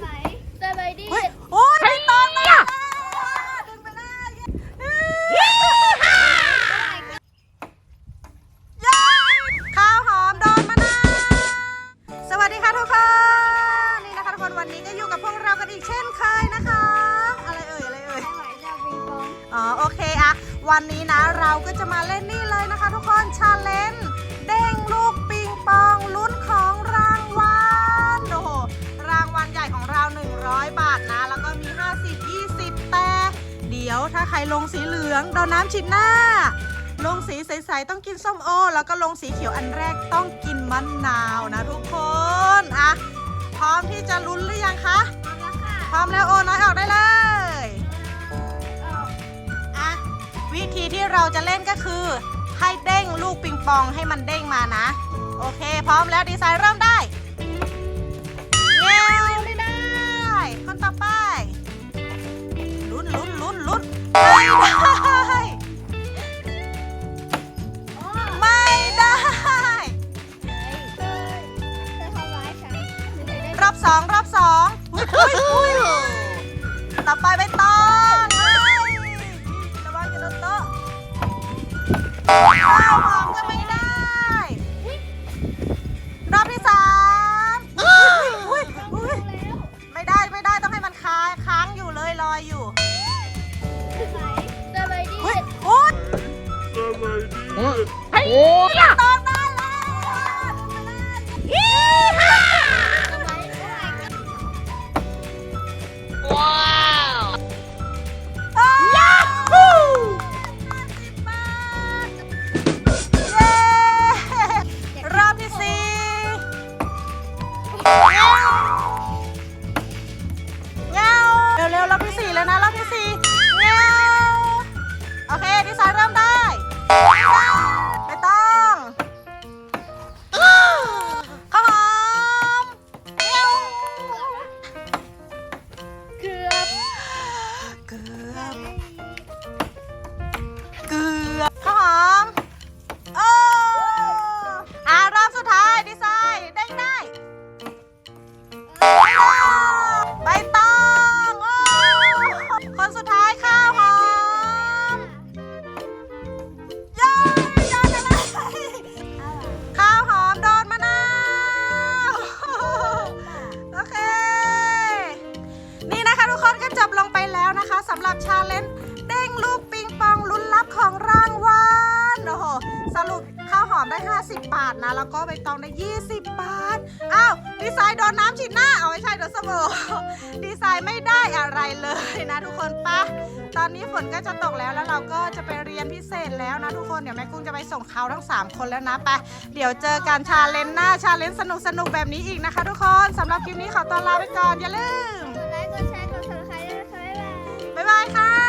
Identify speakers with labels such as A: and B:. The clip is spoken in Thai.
A: ไหนสบายดี
B: เฮ้ยโอ้ยไม่ตอนมาแล้วดึงไปเลยเย้ข้าวหอมโดนมะนาวสวัสดีค่ะทุกคน นี่นะคะทุกคนวันนี้ก็อยู่กับพวกเรากันอีกเช่นเคยนะคะ อะไรเอ่ยอะไรเอ่ย
A: ไม่ไหวจะปิงปอง
B: อ๋อโอเคอะวันนี้นะเราก็จะมาเล่นนี่เลยนะคะ ทุกคนชาเลนจ์เด้งลูกปิงปองลุ้นของ ถ้าใครลงสีเหลืองโดนน้ำฉีดหน้า ลงสีใสๆต้องกินส้มโอ แล้วก็ลงสีเขียวอันแรกต้องกินมะนาวนะทุกคนอะพร้อมที่จะลุ้นหรือยังคะ
A: เอาละค่ะ
B: พร้อมแล้วโอน้อยออกได้เลย
A: เอา
B: อะวิธีที่เราจะเล่นก็คือ ให้เด้งลูกปิงปองให้มันเด้งมานะ โอเค พร้อมแล้วดีไซน์เริ่มได้ ไม่ได้
A: โอ้
B: ไม่ได้
A: เคยเคยทำร้ายฉันหนูเคยได้
B: รอบสองรอบสองอุ๊ยอุ๊ยอุ๊ยต่อไปใบตองเฮ้ยระวังจะโดนโต๊ะข้าวหอมก็ไม่ได้ รอบที่สามอุ๊ยอุ๊ยอุ๊ย
A: แล้ว
B: ไม่ได้ไม่ได้ต้องให้มันค้างค้างอยู่เลยลอยอยู่ โอ้ยตองได้แล้วอีฮ่า
A: สบาย
C: ว้าว
B: ยาฮูเรอบที่สี่เงาเร็วๆรอบที่สี่แล้วนะรอบที่สี่ คะทุกคนก็จบลงไปแล้วนะคะสำหรับชาเลนจ์เด้งลูกปิงปองลุ้นรับของรางวัลโอ้โหสรุปข้าวหอมได้ 50 บาทนะ แล้วก็ใบตองได้ 20 บาท อ้าว ดีไซน์โดนน้ำฉีดหน้า เอาไม่ใช่โดนสบู่ดีไซน์ไม่ได้อะไรเลยนะทุกคนปะตอนนี้ฝนก็จะตกแล้วแล้วเราก็จะไปเรียนพิเศษแล้วนะทุกคน เดี๋ยวแม่กุ้งจะไปส่งเขาทั้ง 3 คนแล้วนะไป เดี๋ยวเจอกันชาเลนจ์หน้าชาเลนจ์สนุกสนุกแบบนี้อีกนะคะ ทุกคนสำหรับคลิปนี้ขอตัวลาไปก่อนอย่าลืม
A: กดไลค์กดแชร์า
B: ยบายค่ะ